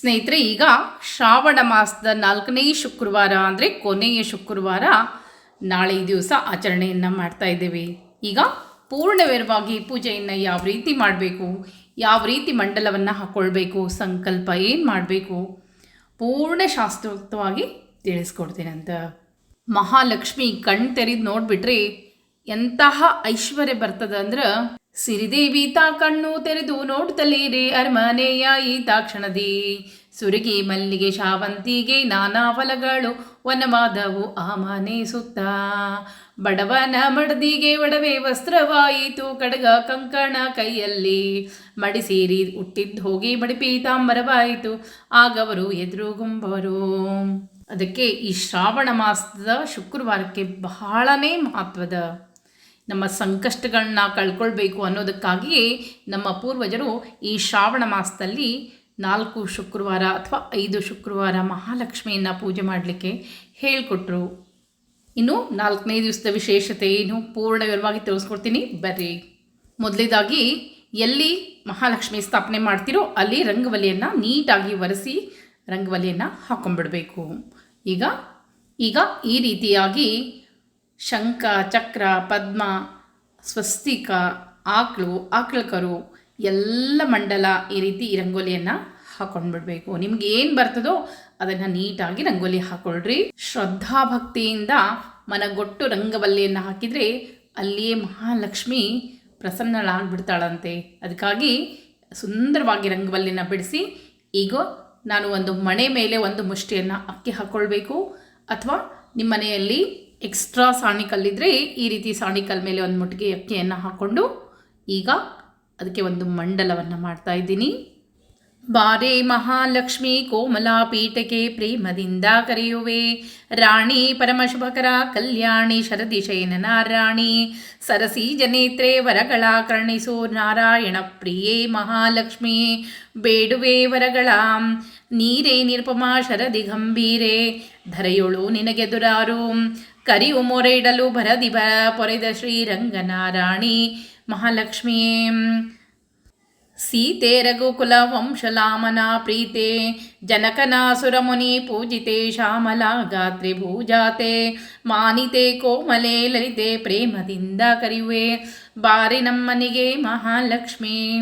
ಸ್ನೇಹಿತರೆ, ಈಗ ಶ್ರಾವಣ ಮಾಸದ ನಾಲ್ಕನೇ ಶುಕ್ರವಾರ ಅಂದರೆ ಕೊನೆಯ ಶುಕ್ರವಾರ ನಾಳೆ ದಿವಸ ಆಚರಣೆಯನ್ನು ಮಾಡ್ತಾ ಇದ್ದೇವೆ. ಈಗ ಪೂರ್ಣವೇರವಾಗಿ ಪೂಜೆಯನ್ನು ಯಾವ ರೀತಿ ಮಾಡಬೇಕು, ಯಾವ ರೀತಿ ಮಂಡಲವನ್ನು ಹಾಕ್ಕೊಳ್ಬೇಕು ಸಂಕಲ್ಪ ಏನು ಮಾಡಬೇಕು, ಪೂರ್ಣ ಶಾಸ್ತ್ರೋಕ್ತವಾಗಿ ತಿಳಿಸ್ಕೊಡ್ತೀನಿ ಅಂತ. ಮಹಾಲಕ್ಷ್ಮಿ ಕಣ್ ತೆರೆದು ನೋಡಿಬಿಟ್ರೆ ಎಂತಹ ಐಶ್ವರ್ಯ ಬರ್ತದೆ ಅಂದ್ರೆ ಸಿರಿದೇವಿ ತಾ ಕಣ್ಣು ತೆರೆದು ನೋಡ್ತಲೀರೆ ಅರಮನೆಯ ಈ ತಾಕ್ಷಣದಿ ಸುರಗಿ ಮಲ್ಲಿಗೆ ಶಾವಂತಿಗೆ ನಾನಾ ಫಲಗಳು ವನವಾದವು ಆ ಮನೆ ಸುತ್ತ. ಬಡವನ ಮಡದಿಗೆ ಒಡವೆ ವಸ್ತ್ರವಾಯಿತು, ಕಡಗ ಕಂಕಣ ಕೈಯಲ್ಲಿ ಮಡಿಸೇರಿ ಹುಟ್ಟಿದ್ದು ಹೋಗಿ ಮಡಿಪಿ ತಾಂಬರವಾಯಿತು ಆಗವರು ಎದುರುಗುಂಬರು. ಅದಕ್ಕೆ ಈ ಶ್ರಾವಣ ಮಾಸದ ಶುಕ್ರವಾರಕ್ಕೆ ಬಹಳನೇ ಮಹತ್ವದ ನಮ್ಮ ಸಂಕಷ್ಟಗಳನ್ನ ಕಳ್ಕೊಳ್ಬೇಕು ಅನ್ನೋದಕ್ಕಾಗಿಯೇ ನಮ್ಮ ಪೂರ್ವಜರು ಈ ಶ್ರಾವಣ ಮಾಸದಲ್ಲಿ ನಾಲ್ಕು ಶುಕ್ರವಾರ ಅಥವಾ ಐದು ಶುಕ್ರವಾರ ಮಹಾಲಕ್ಷ್ಮಿಯನ್ನು ಪೂಜೆ ಮಾಡಲಿಕ್ಕೆ ಹೇಳಿಕೊಟ್ರು. ಇನ್ನು ನಾಲ್ಕನೇ ದಿವಸದ ವಿಶೇಷತೆ ಏನು ಪೂರ್ಣ ವಿವರವಾಗಿ ತಿಳಿಸ್ಕೊಡ್ತೀನಿ. ಬರ್ರಿ. ಮೊದಲೇದಾಗಿ, ಎಲ್ಲಿ ಮಹಾಲಕ್ಷ್ಮಿ ಸ್ಥಾಪನೆ ಮಾಡ್ತೀರೋ ಅಲ್ಲಿ ರಂಗವಲಿಯನ್ನು ನೀಟಾಗಿ ಒರೆಸಿ ರಂಗವಲಿಯನ್ನು ಹಾಕೊಂಡ್ಬಿಡಬೇಕು ಈಗ ಈಗ ಈ ರೀತಿಯಾಗಿ ಶಂಖ, ಚಕ್ರ, ಪದ್ಮ, ಸ್ವಸ್ತಿಕ, ಆಕಳು, ಆಕಳಕರು, ಎಲ್ಲ ಮಂಡಲ ಈ ರೀತಿ ರಂಗೋಲಿಯನ್ನು ಹಾಕೊಂಡ್ಬಿಡ್ಬೇಕು. ನಿಮ್ಗೆ ಏನು ಬರ್ತದೋ ಅದನ್ನು ನೀಟಾಗಿ ರಂಗೋಲಿ ಹಾಕೊಳ್ರಿ. ಶ್ರದ್ಧಾಭಕ್ತಿಯಿಂದ ಮನಗೊಟ್ಟು ರಂಗವಲ್ಲಿಯನ್ನು ಹಾಕಿದರೆ ಅಲ್ಲಿಯೇ ಮಹಾಲಕ್ಷ್ಮಿ ಪ್ರಸನ್ನಳಾಗ್ಬಿಡ್ತಾಳಂತೆ. ಅದಕ್ಕಾಗಿ ಸುಂದರವಾಗಿ ರಂಗವಲ್ಲಿನ ಬಿಡಿಸಿ, ಈಗ ನಾನು ಒಂದು ಮಣೆ ಮೇಲೆ ಒಂದು ಮುಷ್ಟಿಯನ್ನು ಅಕ್ಕಿ ಹಾಕ್ಕೊಳ್ಬೇಕು ಅಥವಾ ನಿಮ್ಮ ಮನೆಯಲ್ಲಿ ಎಕ್ಸ್ಟ್ರಾ ಸಾಣಿಕಲ್ಲಿದ್ದರೆ ಈ ರೀತಿ ಸಾಣಿಕಲ್ ಮೇಲೆ ಒಂದು ಮುಟ್ಟಿಗೆ ಅಕ್ಕಿಯನ್ನು ಹಾಕ್ಕೊಂಡು ಈಗ ಅದಕ್ಕೆ ಒಂದು ಮಂಡಲವನ್ನು ಮಾಡ್ತಾ ಇದ್ದೀನಿ. ಬಾರೆ ಮಹಾಲಕ್ಷ್ಮಿ ಕೋಮಲಾ ಪೀಠಕ್ಕೆ ಪ್ರೇಮದಿಂದ ಕರೆಯುವೆ. ರಾಣಿ ಪರಮಶುಭಕರ ಕಲ್ಯಾಣಿ ಶರದಿ ಶಯನನ ರಾಣಿ ಸರಸಿ ಜನೇತ್ರೆ ವರಗಳ ಕರ್ಣಿಸು ನಾರಾಯಣ ಪ್ರಿಯೇ ಮಹಾಲಕ್ಷ್ಮಿ. ಬೇಡುವೆ ವರಗಳ ನೀರೇ ನಿರ್ಪಮಾ ಶರದಿ ಗಂಭೀರೆ. ಧರೆಯೊಳು ನಿನಗೆದುರಾರು. ಕರಿಯು ಮೊರೆ ಭರದಿ ಬ ಪೊರೆದ ಶ್ರೀರಂಗನಾರಾಣಿ ಮಹಾಲಕ್ಷ್ಮೀ. ಸೀತೆ ರಘುಕುಲ ವಂಶಲಾಮನ ಪ್ರೀತೆ, ಜನಕನಾಸುರ ಮುನಿ ಪೂಜಿತೆ ಶ್ಯಾಮಲಾ ಗಾತ್ರಿ ಭೂಜಾತೆ, ಮಾನಿತೆ ಕೋಮಲೆ ಲಲಿತೆ ಪ್ರೇಮದಿಂದ ಕರೆಯುವೆ ಬಾರಿ ನಮ್ಮನಿಗೆ ಮಹಾಲಕ್ಷ್ಮೀ.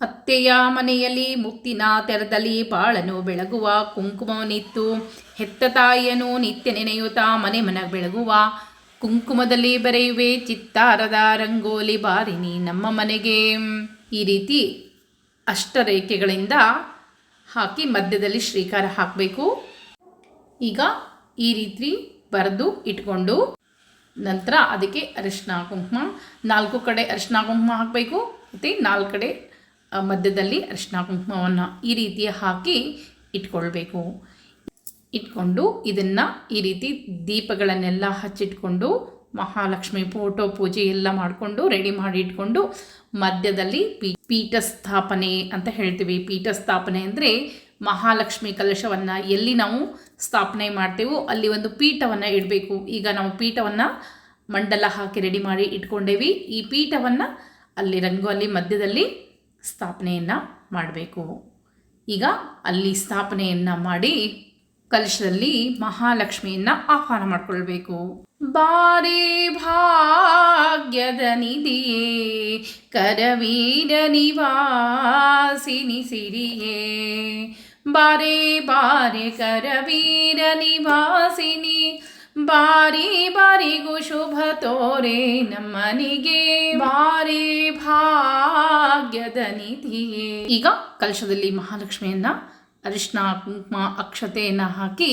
ಅತ್ತೆಯ ಮನೆಯಲ್ಲಿ ಮುತ್ತಿನ ತೆರದಲ್ಲಿ ಬಾಳನು ಬೆಳಗುವ ಕುಂಕುಮವನಿತ್ತು ಹೆತ್ತ ತಾಯಿಯನು ನಿತ್ಯ ನೆನೆಯುತ್ತಾ ಮನೆ ಮನ ಬೆಳಗುವ. ಕುಂಕುಮದಲ್ಲಿ ಬರೆಯುವೆ ಚಿತ್ತಾರದ ರಂಗೋಲಿ ಬಾರಿನಿ ನಮ್ಮ ಮನೆಗೆ. ಈ ರೀತಿ ಅಷ್ಟರೇಖೆಗಳಿಂದ ಹಾಕಿ ಮಧ್ಯದಲ್ಲಿ ಶ್ರೀಕಾರ ಹಾಕಬೇಕು. ಈಗ ಈ ರೀತಿ ಬರೆದು ಇಟ್ಕೊಂಡು ನಂತರ ಅದಕ್ಕೆ ಅರಿಶಿನ ಕುಂಕುಮ, ನಾಲ್ಕು ಕಡೆ ಅರಿಶಿನ ಕುಂಕುಮ ಹಾಕಬೇಕು. ಮತ್ತು ನಾಲ್ಕು ಕಡೆ ಮಧ್ಯದಲ್ಲಿ ಅರಿಶಿನ ಕುಂಕುಮವನ್ನು ಈ ರೀತಿ ಹಾಕಿ ಇಟ್ಕೊಳ್ಬೇಕು. ಇಟ್ಕೊಂಡು ಇದನ್ನು ಈ ರೀತಿ ದೀಪಗಳನ್ನೆಲ್ಲ ಹಚ್ಚಿಟ್ಕೊಂಡು ಮಹಾಲಕ್ಷ್ಮಿ ಫೋಟೋ ಪೂಜೆ ಎಲ್ಲ ಮಾಡಿಕೊಂಡು ರೆಡಿ ಮಾಡಿ ಇಟ್ಕೊಂಡು ಮಧ್ಯದಲ್ಲಿ ಪೀ ಪೀಠ ಸ್ಥಾಪನೆ ಅಂತ ಹೇಳ್ತೀವಿ. ಪೀಠ ಸ್ಥಾಪನೆ ಅಂದರೆ ಮಹಾಲಕ್ಷ್ಮಿ ಕಲಶವನ್ನು ಎಲ್ಲಿ ನಾವು ಸ್ಥಾಪನೆ ಮಾಡ್ತೇವೋ ಅಲ್ಲಿ ಒಂದು ಪೀಠವನ್ನು ಇಡಬೇಕು. ಈಗ ನಾವು ಪೀಠವನ್ನು ಮಂಡಲ ಹಾಕಿ ರೆಡಿ ಮಾಡಿ ಇಟ್ಕೊಂಡೇವಿ. ಈ ಪೀಠವನ್ನು ಅಲ್ಲಿ ರಂಗೋಲಿ ಮಧ್ಯದಲ್ಲಿ ಸ್ಥಾಪನೆಯನ್ನು ಮಾಡಬೇಕು. ಈಗ ಅಲ್ಲಿ ಸ್ಥಾಪನೆಯನ್ನು ಮಾಡಿ ಕಲಶದಲ್ಲಿ ಮಹಾಲಕ್ಷ್ಮಿಯನ್ನ ಆಹ್ವಾನ ಮಾಡಿಕೊಳ್ಬೇಕು. ಬಾರಿ ಭಾಗ್ಯದ ನಿಧಿಯೇ ಕರವೀರ ನಿವಾಸಿನಿ ಸಿರಿಯೇ. ಬಾರೆ ಬಾರೆ ಕರವೀರ ನಿವಾಸಿನಿ, ಬಾರಿ ಬಾರಿಗೂ ಶುಭ ತೋರೆ ನಮ್ಮನಿಗೆ. ಬಾರಿ ಭಾಗ್ಯದ ನಿಧಿಯೇ. ಈಗ ಕಲಶದಲ್ಲಿ ಮಹಾಲಕ್ಷ್ಮಿಯನ್ನ ಅರಿಶಿನ ಕುಂಕುಮ ಅಕ್ಷತೆಯನ್ನು ಹಾಕಿ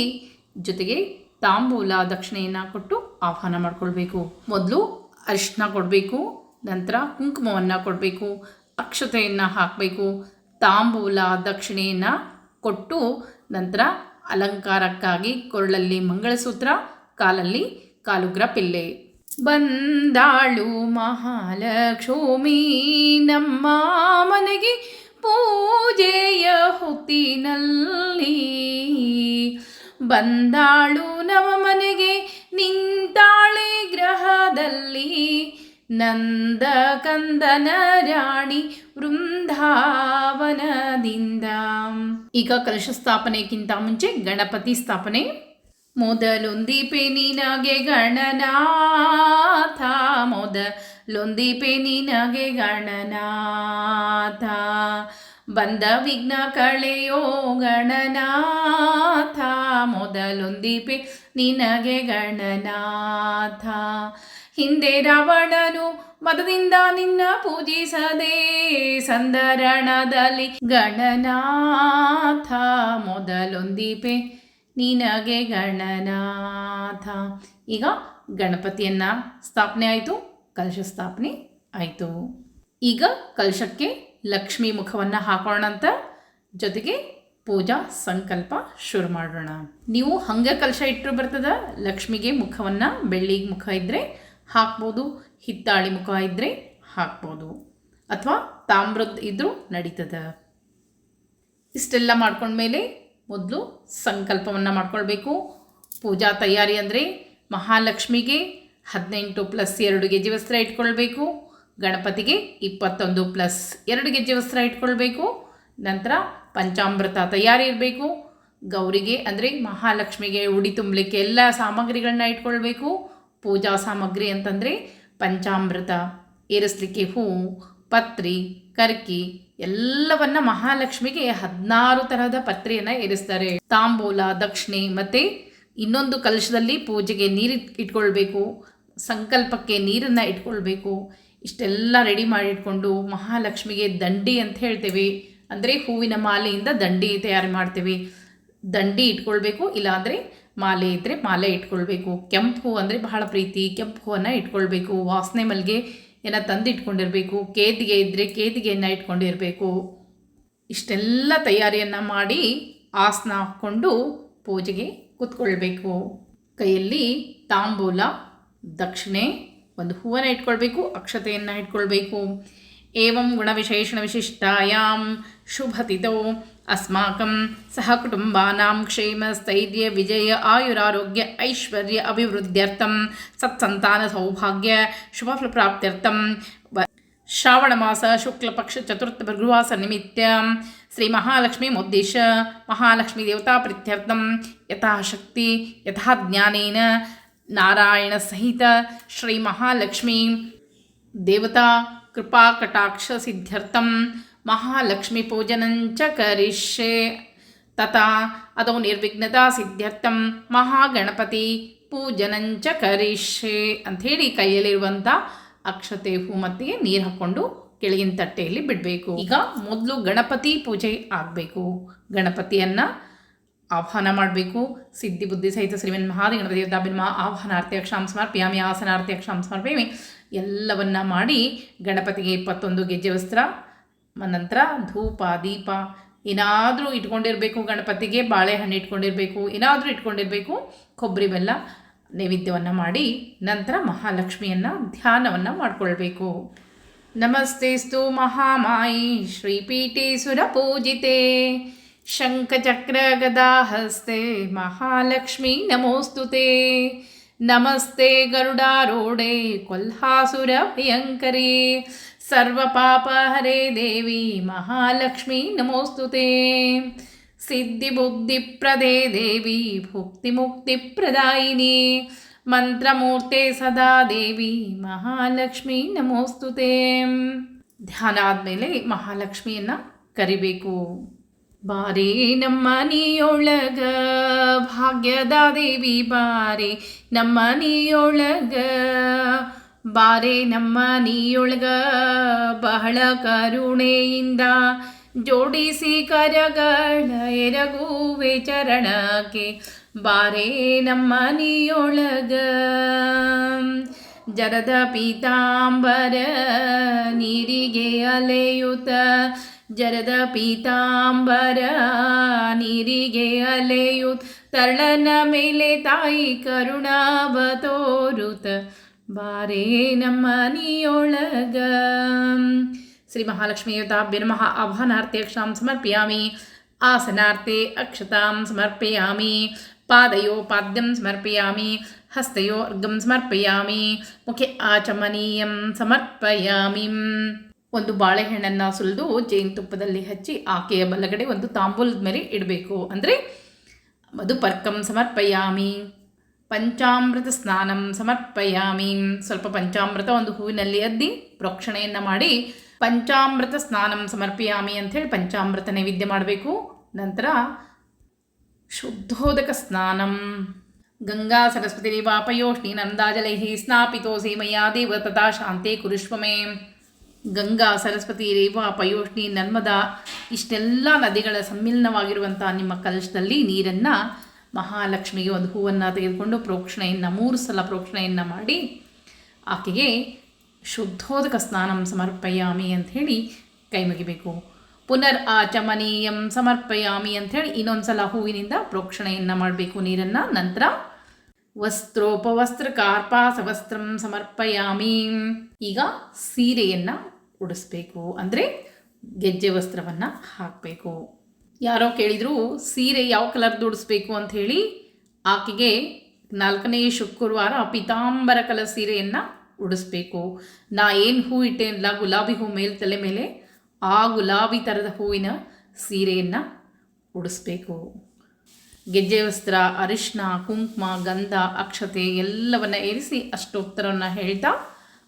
ಜೊತೆಗೆ ತಾಂಬೂಲ ದಕ್ಷಿಣೆಯನ್ನು ಕೊಟ್ಟು ಆಹ್ವಾನ ಮಾಡಿಕೊಳ್ಬೇಕು. ಮೊದಲು ಅರಿಶಿನ ಕೊಡಬೇಕು, ನಂತರ ಕುಂಕುಮವನ್ನು ಕೊಡಬೇಕು, ಅಕ್ಷತೆಯನ್ನು ಹಾಕಬೇಕು, ತಾಂಬೂಲ ದಕ್ಷಿಣೆಯನ್ನು ಕೊಟ್ಟು ನಂತರ ಅಲಂಕಾರಕ್ಕಾಗಿ ಕೊರಳಲ್ಲಿ ಮಂಗಳಸೂತ್ರ, ಕಾಲಲ್ಲಿ ಕಾಲುಗ್ರ ಪಿಲ್ಲೆ ಬಂದಾಳು ಮಹಾಲಕ್ಷ್ಮಿ, ನಮ್ಮ ಮನೆಗೆ ಪೂಜೆಯ ಹೊತ್ತಿನಲ್ಲಿ ಬಂದಾಳು ನವ ಮನೆಗೆ ನಿಂತಾಳೆ ಗ್ರಹದಲ್ಲಿ ನಂದ ಕಂದನ ರಾಣಿ ವೃಂದಾವನದಿಂದ. ಈಗ ಕಲಶ ಸ್ಥಾಪನೆಗಿಂತ ಮುಂಚೆ ಗಣಪತಿ ಸ್ಥಾಪನೆ. ಮೊದಲೊಂದಿಪೆ ನಿನಗೆ ಗಣನಾಥ, ಮೊದಲೊಂದಿಪೆ ನಿನಗೆ ಗಣನಾಥ. ಬಂದ ವಿಘ್ನ ಕಳೆಯೋ ಗಣನಾಥ, ಮೊದಲೊಂದಿಪೆ ನಿನಗೆ ಗಣನಾಥ. ಹಿಂದೆ ರಾವಣನು ಮದದಿಂದ ನಿನ್ನ ಪೂಜಿಸದೆ ಸಂದರಣದಲ್ಲಿ ಗಣನಾಥ, ಮೊದಲೊಂದಿಪೆ ನಿನಗೆ ಗಣನಾಥ. ಈಗ ಗಣಪತಿಯನ್ನ ಸ್ಥಾಪನೆ ಆಯಿತು, ಕಲಶ ಸ್ಥಾಪನೆ ಆಯಿತು. ಈಗ ಕಲಶಕ್ಕೆ ಲಕ್ಷ್ಮೀ ಮುಖವನ್ನು ಹಾಕೋಣ ಅಂತ. ಜೊತೆಗೆ ಪೂಜಾ ಸಂಕಲ್ಪ ಶುರು ಮಾಡೋಣ. ನೀವು ಹಂಗೆ ಕಲಶ ಇಟ್ಟರು ಬರ್ತದ, ಲಕ್ಷ್ಮಿಗೆ ಮುಖವನ್ನು, ಬೆಳ್ಳಿ ಮುಖ ಇದ್ದರೆ ಹಾಕ್ಬೋದು, ಹಿತ್ತಾಳಿ ಮುಖ ಇದ್ದರೆ ಹಾಕ್ಬೋದು. ಅಥವಾ ತಾಮ್ರದ ಇದ್ದರೂ ನಡೀತದ. ಇಷ್ಟೆಲ್ಲ ಮಾಡ್ಕೊಂಡ್ಮೇಲೆ ಮೊದಲು ಸಂಕಲ್ಪವನ್ನು ಮಾಡ್ಕೊಳ್ಬೇಕು. ಪೂಜಾ ತಯಾರಿ ಅಂದರೆ ಮಹಾಲಕ್ಷ್ಮಿಗೆ ಹದಿನೆಂಟು ಪ್ಲಸ್ ಎರಡು ಗೆಜ್ಜೆ ವಸ್ತ್ರ ಇಟ್ಕೊಳ್ಬೇಕು. ಗಣಪತಿಗೆ ಇಪ್ಪತ್ತೊಂದು ಪ್ಲಸ್ ಎರಡು ಗೆಜ್ಜೆ ವಸ್ತ್ರ ಇಟ್ಕೊಳ್ಬೇಕು. ನಂತರ ಪಂಚಾಮೃತ ತಯಾರಿ ಇರಬೇಕು. ಗೌರಿಗೆ ಅಂದರೆ ಮಹಾಲಕ್ಷ್ಮಿಗೆ ಉಡಿ ತುಂಬಲಿಕ್ಕೆ ಎಲ್ಲ ಸಾಮಗ್ರಿಗಳನ್ನ ಇಟ್ಕೊಳ್ಬೇಕು. ಪೂಜಾ ಸಾಮಗ್ರಿ ಅಂತಂದರೆ ಪಂಚಾಮೃತ, ಏರಿಸ್ಲಿಕ್ಕೆ ಹೂವು ಪತ್ರಿ, ಕರ್ಕಿ ಎಲ್ಲವನ್ನ ಮಹಾಲಕ್ಷ್ಮಿಗೆ ಹದಿನಾರು ತರಹದ ಪತ್ರಿಯನ್ನು ಏರಿಸ್ತಾರೆ. ತಾಂಬೂಲ, ದಕ್ಷಿಣೆ ಮತ್ತು ಇನ್ನೊಂದು ಕಲಶದಲ್ಲಿ ಪೂಜೆಗೆ ನೀರು ಇಟ್ಕೊಳ್ಬೇಕು. ಸಂಕಲ್ಪಕ್ಕೆ ನೀರನ್ನು ಇಟ್ಕೊಳ್ಬೇಕು. ಇಷ್ಟೆಲ್ಲ ರೆಡಿ ಮಾಡಿ ಇಟ್ಕೊಂಡು ಮಹಾಲಕ್ಷ್ಮಿಗೆ ದಂಡಿ ಅಂತ ಹೇಳ್ತೇವೆ. ಅಂದರೆ ಹೂವಿನ ಮಾಲೆಯಿಂದ ದಂಡಿ ತಯಾರು ಮಾಡ್ತೇವೆ. ದಂಡಿ ಇಟ್ಕೊಳ್ಬೇಕು, ಇಲ್ಲಾಂದರೆ ಮಾಲೆ ಇದ್ದರೆ ಮಾಲೆ ಇಟ್ಕೊಳ್ಬೇಕು. ಕೆಂಪು ಹೂ ಅಂದರೆ ಬಹಳ ಪ್ರೀತಿ, ಕೆಂಪು ಹೂವನ್ನು ಇಟ್ಕೊಳ್ಬೇಕು. ವಾಸನೆ ಮಲ್ಲಿಗೆ ಏನ ತಂದು ಇಟ್ಕೊಂಡಿರಬೇಕು ಕೇದಿಗೆ ಇದ್ದರೆ ಕೇದಿಗೆಯನ್ನು ಇಟ್ಕೊಂಡಿರಬೇಕು. ಇಷ್ಟೆಲ್ಲ ತಯಾರಿಯನ್ನು ಮಾಡಿ ಆಸನ ಹಾಕ್ಕೊಂಡು ಪೂಜೆಗೆ ಕೂತ್ಕೊಳ್ಬೇಕು. ಕೈಯಲ್ಲಿ ತಾಂಬೂಲ, ದಕ್ಷಿಣೆ ಒಂದು ಹೂವನ್ನು ಇಟ್ಕೊಳ್ಬೇಕು, ಅಕ್ಷತೆಯನ್ನು ಇಟ್ಕೊಳ್ಬೇಕು. ಏವಂ ಗುಣವಿಶೇಷಣ ವಿಶಿಷ್ಟಾಯಾಂ ಶುಭತಿಥೋ. ಅಸ್ಮಾಕಂ ಸಹ ಕುಟುಂಬಾನಾಂ ಕ್ಷೇಮ ಸ್ಥೈರ್ಯ ವಿಜಯ ಆಯುರಾರೋಗ್ಯ ಐಶ್ವರ್ಯ ಅಭಿವೃದ್ಧ್ಯರ್ಥಂ ಸತ್ಸಂತಾನ ಸೌಭಾಗ್ಯ ಶುಭ ಪ್ರಾಪ್ತ್ಯರ್ಥಂ ಶ್ರಾವಣ ಮಾಸ ಶುಕ್ಲಪಕ್ಷ ಚತುರ್ಥ ಭೃಗುವಾಸ ನಿಮಿತ್ತ ಶ್ರೀ ಮಹಾಲಕ್ಷ್ಮೀ ಮುದ್ದೇಶ ಮಹಾಲಕ್ಷ್ಮೀ ದೇವತಾ ಪ್ರೀತ್ಯರ್ಥಂ. ಯಥಾಶಕ್ತಿ ಯಥಾ ಜ್ಞಾನೇನ ನಾರಾಯಣ ಸಹಿತ ಶ್ರೀ ಮಹಾಲಕ್ಷ್ಮೀ ದೇವತಾ ಕೃಪಾ ಕಟಾಕ್ಷ ಸಿದ್ಧ್ಯರ್ಥಂ ಮಹಾಲಕ್ಷ್ಮಿ ಪೂಜನಂಚ ಕರಿಷ್ಯೆ. ತಥಾ ಅದೋ ನಿರ್ವಿಘ್ನತಾ ಸಿದ್ಧರ್ಥಂ. ಮಹಾಗಣಪತಿ ಪೂಜನಂಚ ಕರಿಷ್ಯೆ ಅಂಥೇಳಿ ಕೈಯಲ್ಲಿರುವಂಥ ಅಕ್ಷತೆ ಹೂಮತ್ತಿಗೆ ನೀರು ಹಾಕ್ಕೊಂಡು ಕೆಳಗಿನ ತಟ್ಟೆಯಲ್ಲಿ ಬಿಡಬೇಕು. ಈಗ ಮೊದಲು ಗಣಪತಿ ಪೂಜೆ ಆಗಬೇಕು. ಗಣಪತಿಯನ್ನು ಆಹ್ವಾನ ಮಾಡಬೇಕು. ಸಿದ್ಧಿ, ಬುದ್ಧಿ ಸಹಿತ ಶ್ರೀಮನ್ ಮಹಾದಿ ಗಣಪತಿ ದೇವತಾಭಿನ್ಮ ಆಹ್ವಾನಾರ್ಥ್ಯಕ್ಷಾಂ ಸಮರ್ಪ್ಯಾಮಿ ಆಸನಾರ್ಥಿ ಅಕ್ಷಾಂ ಸಮರ್ಪ್ಯಾಮಿ ಎಲ್ಲವನ್ನ ಮಾಡಿ ಗಣಪತಿಗೆ ಇಪ್ಪತ್ತೊಂದು ಗೆಜ್ಜೆ ವಸ್ತ್ರ ನಂತರ ಧೂಪ, ದೀಪ, ಏನಾದರೂ ಇಟ್ಕೊಂಡಿರಬೇಕು ಗಣಪತಿಗೆ, ಬಾಳೆಹಣ್ಣು ಇಟ್ಕೊಂಡಿರಬೇಕು, ಏನಾದರೂ ಇಟ್ಕೊಂಡಿರಬೇಕು, ಕೊಬ್ಬರಿ ಬೆಲ್ಲ ನೈವೇದ್ಯವನ್ನು ಮಾಡಿ ನಂತರ ಮಹಾಲಕ್ಷ್ಮಿಯನ್ನು ಧ್ಯಾನವನ್ನು ಮಾಡಿಕೊಳ್ಬೇಕು. ನಮಸ್ತೆಸ್ತು ಮಹಾಮಾಯಿ ಶ್ರೀಪೀಠೆ ಸುರಪೂಜಿತೆ शङ्खचक्रगदाहस्ते महालक्ष्मी नमोऽस्तु ते नमस्ते गरुडारूढे कोल्हासुरभयङ्करे सर्वपापहरे देवी महालक्ष्मी नमोऽस्तु ते सिद्धिबुद्धिप्रदे देवी भुक्तिमुक्तिप्रदायिनी ಮಂತ್ರಮೂರ್ತೆ ಸದಾ ದೇವಿ ಮಹಾಲಕ್ಷ್ಮಿ ನಮೋಸ್ತುತೆ ಧ್ಯಾನ ಆದಮೇಲೆ ಮಹಾಲಕ್ಷ್ಮಿಯನ್ನು ಕರಿಬೇಕು ಬಾರೇ ನಮ್ಮ ನೀಯೊಳಗ ಭಾಗ್ಯದ ದೇವಿ ಬಾರಿ ನಮ್ಮ ನೀಯೊಳಗ ಬಾರೆ ನಮ್ಮ ನೀಯೊಳಗ ಬಹಳ ಕರುಣೆಯಿಂದ ಜೋಡಿಸಿ ಕರಗಳ ಎರಗುವೆ ಚರಣಕ್ಕೆ. ಬಾರೆ ನಮ್ಮ ನೀಯೊಳಗ ಜರದ ಪೀತಾಂಬರ ನೀರಿಗೆ ಅಲೆಯುತ ಜರದ ಪೀತಾಂಬರ ನೀರಿಗೆ ಅಲೆಯುತ್. ತರಳನ ಮೇಲೆ ತಾಯಿ ಕರುಣಾವ ತೋರುತ. ಬಾರೇ ನಮ್ಮ ನೀಯೊಳಗ. ಶ್ರೀ ಮಹಾಲಕ್ಷ್ಮೀಯುತಾಭ್ಯ ನಮಃ. ಆಹ್ವಾನಾರ್ಥಿ ಅಕ್ಷಾಂ ಸಮರ್ಪಯಾಮಿ. ಆಸನಾರ್ಥೆ ಅಕ್ಷತಾಂ ಸಮರ್ಪಯಾಮಿ. ಪಾದಯೋ ಪಾದ್ಯಂ ಸಮರ್ಪಯಾಮಿ. ಹಸ್ತಯೋ ಅರ್ಗಂ ಸಮರ್ಪಯಾಮಿ. ಮುಖೆ ಆಚಮನೀಯಂ ಸಮರ್ಪಯಾಮಿ. ಒಂದು ಬಾಳೆಹಣ್ಣನ್ನು ಸುಲಿದು ಜೇನುತುಪ್ಪದಲ್ಲಿ ಹಚ್ಚಿ ಆಕೆಯ ಬಲಗಡೆ ಒಂದು ತಾಂಬೂಲದ ಮೇಲೆ ಇಡಬೇಕು. ಅಂದರೆ ಮಧುಪರ್ಕಂ ಸಮರ್ಪಯಾಮಿ, ಪಂಚಾಮೃತ ಸ್ನಾನಂ ಸಮರ್ಪಯಾಮಿ. ಸ್ವಲ್ಪ ಪಂಚಾಮೃತ ಒಂದು ಹೂವಿನಲ್ಲಿ ಅದ್ದಿ ಪ್ರೋಕ್ಷಣೆಯನ್ನು ಮಾಡಿ ಪಂಚಾಮೃತ ಸ್ನಾನಂ ಸಮರ್ಪಯಾಮಿ ಅಂಥೇಳಿ ಪಂಚಾಮೃತ ನೈವೇದ್ಯ ಮಾಡಬೇಕು. ನಂತರ ಶುದ್ಧೋದಕ ಸ್ನಾನಂ. ಗಂಗಾ ಸರಸ್ವತಿ ದೇವಾಪಯೋಷ್ಣಿ ನಂದಾಜಲೈ ಸ್ನಾಪಿತೋಸಿ ಮಯಾ ದೇವ ತಥಾ ಶಾಂತೆ ಕುರುಷ್ವ ಮೇ ಗಂಗಾ, ಸರಸ್ವತಿ, ರೇವಾ, ಪಯೋಷ್ಣಿ, ನರ್ಮದಾ ಇಷ್ಟೆಲ್ಲ ನದಿಗಳ ಸಮ್ಮಿಲನವಾಗಿರುವಂಥ ನಿಮ್ಮ ಕಲಶದಲ್ಲಿ ನೀರನ್ನು ಮಹಾಲಕ್ಷ್ಮಿಗೆ ಒಂದು ಹೂವನ್ನು ತೆಗೆದುಕೊಂಡು ಪ್ರೋಕ್ಷಣೆಯನ್ನು, ಮೂರು ಸಲ ಪ್ರೋಕ್ಷಣೆಯನ್ನು ಮಾಡಿ ಆಕೆಗೆ ಶುದ್ಧೋದಕ ಸ್ನಾನಂ ಸಮರ್ಪಯಾಮಿ ಅಂಥೇಳಿ ಕೈ ಮುಗಿಬೇಕು. ಪುನರ್ ಆಚಮನೀಯಂ ಸಮರ್ಪಯಾಮಿ ಅಂಥೇಳಿ ಇನ್ನೊಂದು ಸಲ ಹೂವಿನಿಂದ ಪ್ರೋಕ್ಷಣೆಯನ್ನು ಮಾಡಬೇಕು ನೀರನ್ನು. ನಂತರ ವಸ್ತ್ರೋಪವಸ್ತ್ರ ಕಾರ್ಪಾಸವಸ್ತ್ರಂ ಸಮರ್ಪಯಾಮಿ. ಈಗ ಸೀರೆಯನ್ನು ಉಡಿಸ್ಬೇಕು ಅಂದರೆ ಗೆಜ್ಜೆ ವಸ್ತ್ರವನ್ನು ಹಾಕಬೇಕು. ಯಾರೋ ಕೇಳಿದರು, ಸೀರೆ ಯಾವ ಕಲರ್ದು ಉಡಿಸ್ಬೇಕು ಅಂಥೇಳಿ ಆಕೆಗೆ ನಾಲ್ಕನೇ ಶುಕ್ರವಾರ ಪೀತಾಂಬರ ಕಲರ್ ಸೀರೆಯನ್ನು ಉಡಿಸ್ಬೇಕು. ನಾ ಏನು ಹೂ ಇಟ್ಟೇನಲ್ಲ ಗುಲಾಬಿ ಹೂ ಮೇಲೆ ತಲೆ ಮೇಲೆ, ಆ ಗುಲಾಬಿ ಥರದ ಹೂವಿನ ಸೀರೆಯನ್ನು ಉಡಿಸ್ಬೇಕು. ಗೆಜ್ಜೆ ವಸ್ತ್ರ ಅರಿಶಿನ ಕುಂಕುಮ, ಗಂಧ, ಅಕ್ಷತೆ ಎಲ್ಲವನ್ನು ಏರಿಸಿ ಅಷ್ಟೋತ್ತರವನ್ನು ಹೇಳ್ತಾ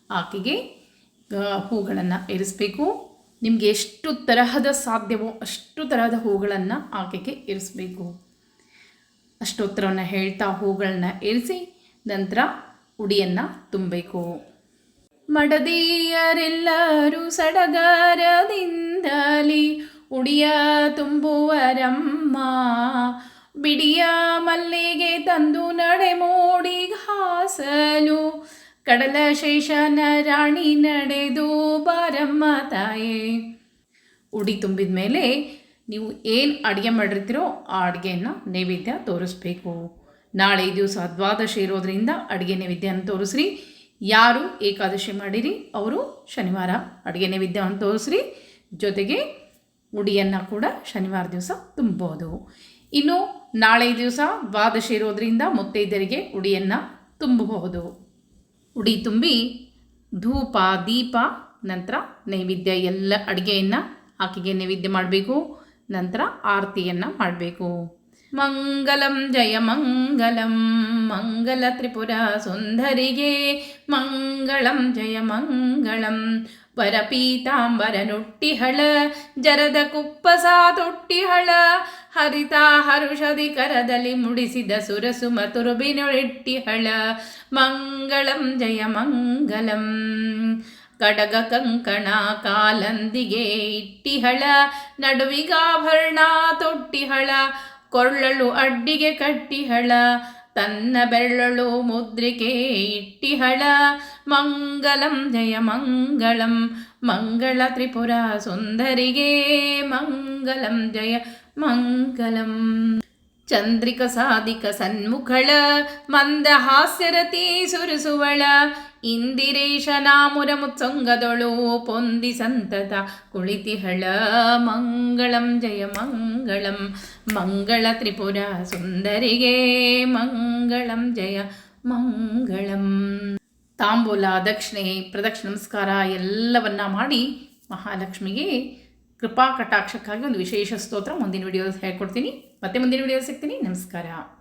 ಆಕೆಗೆ ಹೂಗಳನ್ನು ಇರಿಸಬೇಕು. ನಿಮಗೆ ಎಷ್ಟು ತರಹದ ಸಾಧ್ಯವೋ ಅಷ್ಟು ತರಹದ ಹೂಗಳನ್ನು ಆಕೆಗೆ ಇರಿಸಬೇಕು. ಅಷ್ಟೋತ್ತರವನ್ನು ಹೇಳ್ತಾ ಹೂಗಳನ್ನ ಇರಿಸಿ ನಂತರ ಉಡಿಯನ್ನು ತುಂಬಬೇಕು. ಮಡದಿಯರೆಲ್ಲರೂ ಸಡಗರದಿಂದಲಿ ಉಡಿಯ ತುಂಬುವರಮ್ಮ, ಬಿಡಿಯ ಮಲ್ಲಿಗೆ ತಂದು ನಡೆ ಮೂಡಿ ಹಾಸಲು ಕಡಲ ಶೇಷನ ರಾಣಿ ನಡೆದು ಬಾರಮ್ಮ ತಾಯೇ. ಉಡಿ ತುಂಬಿದ ಮೇಲೆ ನೀವು ಏನು ಅಡುಗೆ ಮಾಡಿರ್ತೀರೋ ಆ ಅಡುಗೆಯನ್ನು ನೈವೇದ್ಯ ತೋರಿಸ್ಬೇಕು. ನಾಳೆ ದಿವಸ ದ್ವಾದಶಿ ಇರೋದರಿಂದ ಅಡುಗೆ ನೈವೇದ್ಯನ ತೋರಿಸ್ರಿ. ಯಾರು ಏಕಾದಶಿ ಮಾಡಿರಿ, ಅವರು ಶನಿವಾರ ಅಡುಗೆ ನೈವೇದ್ಯವನ್ನು ತೋರಿಸ್ರಿ. ಜೊತೆಗೆ ಉಡಿಯನ್ನು ಕೂಡ ಶನಿವಾರ ದಿವಸ ತುಂಬೋದು. ಇನ್ನು ನಾಳೆ ದಿವಸ ದ್ವಾದಶಿ ಇರೋದರಿಂದ ಮುತ್ತೈದರಿಗೆ ಉಡಿಯನ್ನು ತುಂಬಬಹುದು. ಉಡಿ ತುಂಬಿ ಧೂಪ, ದೀಪ, ನಂತರ ನೈವೇದ್ಯ ಎಲ್ಲ ಅಡುಗೆಯನ್ನು ಆಕೆಗೆ ನೈವೇದ್ಯ ಮಾಡಬೇಕು. ನಂತರ ಆರತಿಯನ್ನು ಮಾಡಬೇಕು. ಮಂಗಲಂ ಜಯ ಮಂಗಲಂ, ಮಂಗಲ ತ್ರಿಪುರ ಸುಂದರಿಗೆ. ಮಂಗಳಂ ಜಯ ಮಂಗಳಂ ವರಪೀತಾಂಬರ ನುಟ್ಟಿಹಳ ಜರದ ಕುಪ್ಪಸ ತೊಟ್ಟಿಹಳ ಹರಿತ ಹರುಷದಿ ಕರದಲ್ಲಿ ಮುಡಿಸಿದ ಸುರಸು ಮಂಗಳಂ, ಜಯ ಮಂಗಲಂ. ಕಡಗ ಕಂಕಣ ಕಾಲಂದಿಗೆ ಇಟ್ಟಿಹಳ, ನಡುವಿಗಾಭರಣ ತೊಟ್ಟಿಹಳ. ಕೊಳ್ಳಳು ಅಡ್ಡಿಗೆ ಕಟ್ಟಿಹಳ ತನ್ನ ಬೆರಳು ಮುದ್ರಿಕೆ ಇಟ್ಟಿಹಳ ಮಂಗಲಂ ಜಯ ಮಂಗಳಂ ಮಂಗಳ ತ್ರಿಪುರ ಸುಂದರಿಗೆ ಮಂಗಲಂ ಜಯ ಮಂಗಲಂ ಚಂದ್ರಿಕ ಸಾಧಿಕ ಸನ್ಮುಖಳ ಮಂದ ಹಾಸ್ಯರತಿ ಸುರಿಸುವಳ ಇಂದಿರೇಶ ನಾಮುರ ಮುತ್ಸಂಗದೊಳು ಪೊಂದಿ ಸಂತತ ಕುಳಿತಿಹಳ ಮಂಗಳಂ ಜಯ ಮಂಗಳಂ, ಮಂಗಳ ತ್ರಿಪುರ ಸುಂದರಿಗೆ ಮಂಗಳಂ ಜಯ ಮಂಗಳಂ. ತಾಂಬೂಲ, ದಕ್ಷಿಣೆ, ಪ್ರದಕ್ಷಿಣ, ನಮಸ್ಕಾರ ಎಲ್ಲವನ್ನ ಮಾಡಿ ಮಹಾಲಕ್ಷ್ಮಿಗೆ ಕೃಪಾ ಕಟಾಕ್ಷಕ್ಕಾಗಿ ಒಂದು ವಿಶೇಷ ಸ್ತೋತ್ರ ಮುಂದಿನ ವಿಡಿಯೋ ಹೇಳ್ಕೊಡ್ತೀನಿ. ಮತ್ತೆ ಮುಂದಿನ ವಿಡಿಯೋ ಸಿಗ್ತೀನಿ. ನಮಸ್ಕಾರ.